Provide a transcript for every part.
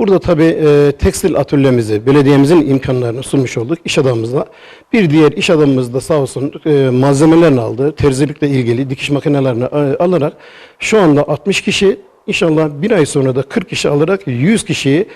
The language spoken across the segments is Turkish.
Burada tabii e, tekstil atölyemizi, belediyemizin imkanlarını sunmuş olduk iş adamımızla. Bir diğer iş adamımız da sağ olsun e, malzemelerini aldı. Terzilikle ilgili dikiş makinelerini e, alarak şu anda 60 kişi İnşallah bir ay sonra da 40 kişi alarak 100 kişiyi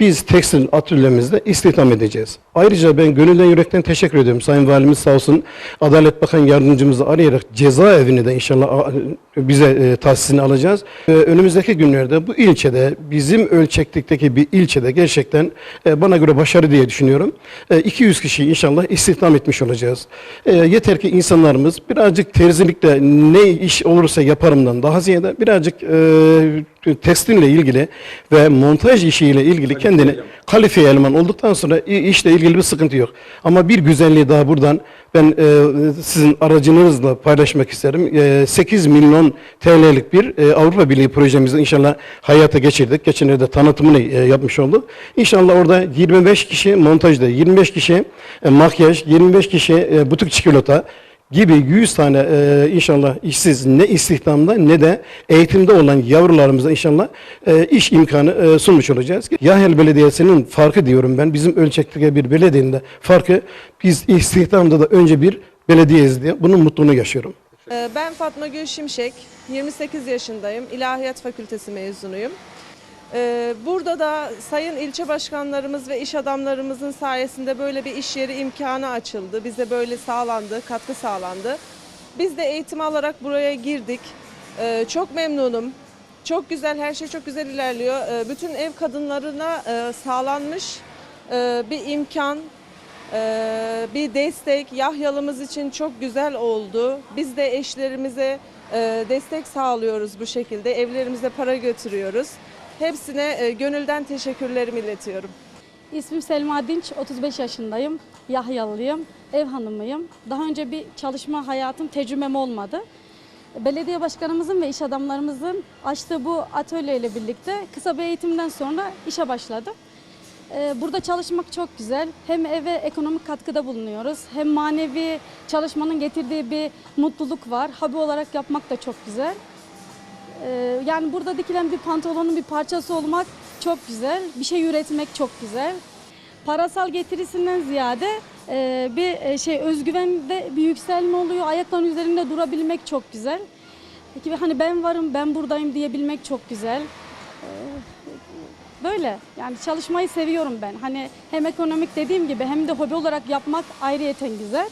biz tekstil atölyemizde istihdam edeceğiz. Ayrıca ben gönülden yürekten teşekkür ediyorum. Sayın Valimiz sağ olsun Adalet Bakan Yardımcımızı arayarak cezaevini de inşallah bize e, tahsisini alacağız. E, önümüzdeki günlerde bu ilçede bizim ölçeklikteki bir ilçede gerçekten e, bana göre başarı diye düşünüyorum. E, 200 kişiyi inşallah istihdam etmiş olacağız. E, yeter ki insanlarımız birazcık terzilikle ne iş olursa yaparımdan daha ziyade birazcık e, tekstille ilgili ve montaj işiyle ilgili kendini kalifiye eleman olduktan sonra işle ilgili bir sıkıntı yok. Ama bir güzelliği daha buradan ben e, sizin aracınızla paylaşmak isterim. E, 8 milyon TL'lik bir e, Avrupa Birliği projemizi inşallah hayata geçirdik. Geçenlerde tanıtımını e, yapmış olduk. İnşallah orada 25 kişi montajda, 25 kişi e, makyaj, 25 kişi e, butik çikolata, gibi 100 tane e, inşallah işsiz ne istihdamda ne de eğitimde olan yavrularımıza inşallah e, iş imkanı e, sunmuş olacağız. Yahel Belediyesi'nin farkı diyorum ben bizim ölçekteki bir belediyenin de farkı biz istihdamda da önce bir belediyeyiz diye bunun mutluluğunu yaşıyorum. Ee, Ben Fatma Gül Şimşek, 28 yaşındayım. İlahiyat Fakültesi mezunuyum. Ee, Burada da sayın ilçe başkanlarımız ve iş adamlarımızın sayesinde böyle bir iş yeri imkanı açıldı. Bize böyle sağlandı, katkı sağlandı. Biz de eğitim alarak buraya girdik. Ee, Çok memnunum. Çok güzel, her şey çok güzel ilerliyor. Ee, Bütün ev kadınlarına e, sağlanmış e, bir imkan, ee, bir destek Yahyalımız için çok güzel oldu. Biz de eşlerimize e, destek sağlıyoruz bu şekilde. Evlerimize para götürüyoruz. Hepsine e, gönülden teşekkürlerimi iletiyorum. İsmim Selma Dinç, 35 yaşındayım. Yahyalıyım, ev hanımıyım. Daha önce bir çalışma hayatım, tecrübem olmadı. Belediye başkanımızın ve iş adamlarımızın açtığı bu atölyeyle birlikte kısa bir eğitimden sonra işe başladım. Ee, Burada çalışmak çok güzel. Hem eve ekonomik katkıda bulunuyoruz, hem manevi çalışmanın getirdiği bir mutluluk var. Hobi olarak yapmak da çok güzel. Ee, Yani burada dikilen bir pantolonun bir parçası olmak çok güzel. Bir şey üretmek çok güzel. Parasal getirisinden ziyade e, bir e, şey özgüvende bir yükselme oluyor. Ayakların üzerinde durabilmek çok güzel. Peki hani ben varım, ben buradayım diyebilmek çok güzel. Ee, Böyle yani çalışmayı seviyorum ben. Hani hem ekonomik dediğim gibi hem de hobi olarak yapmak ayrıyeten güzel.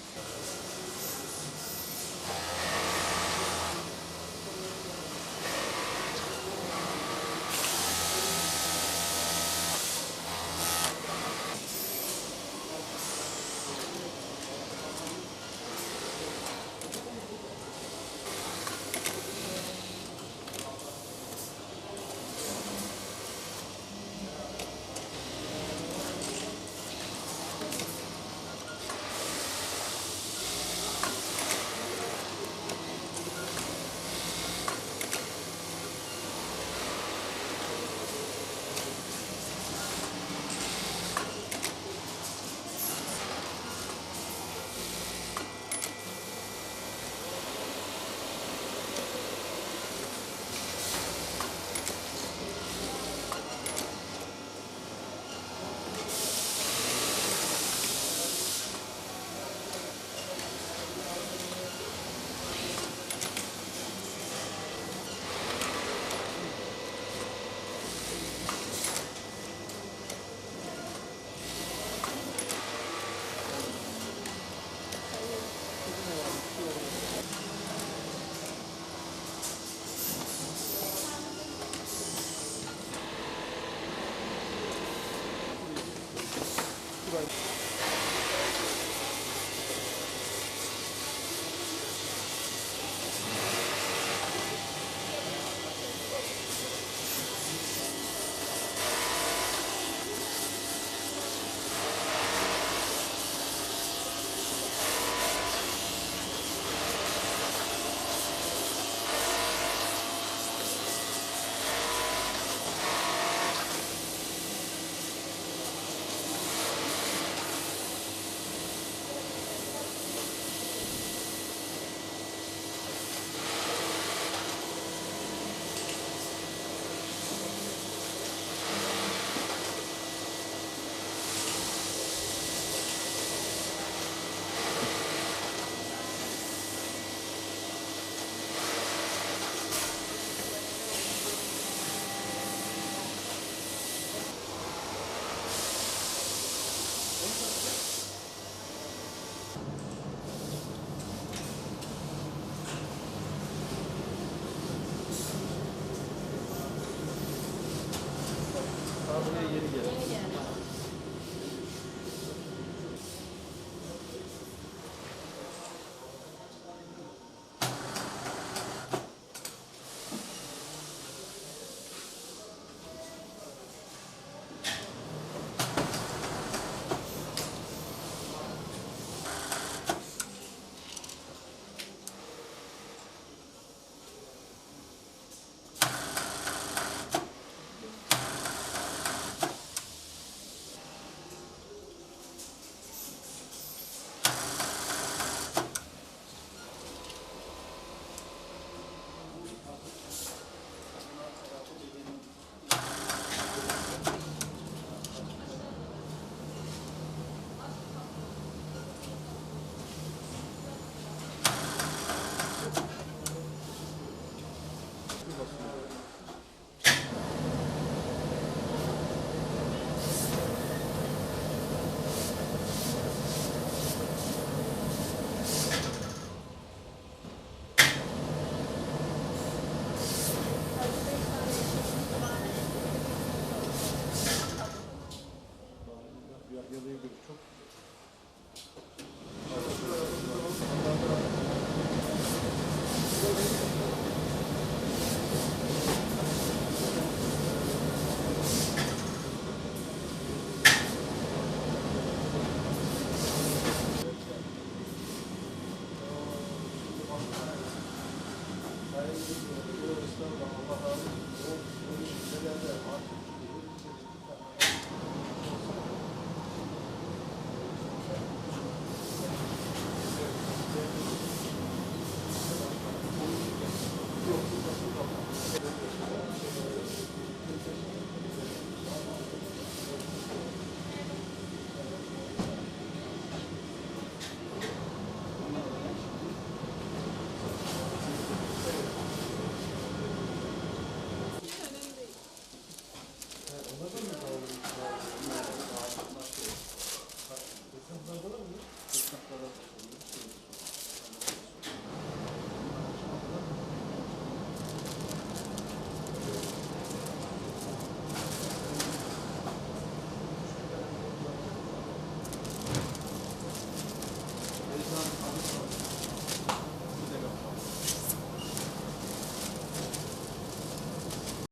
nasıl basılıyor?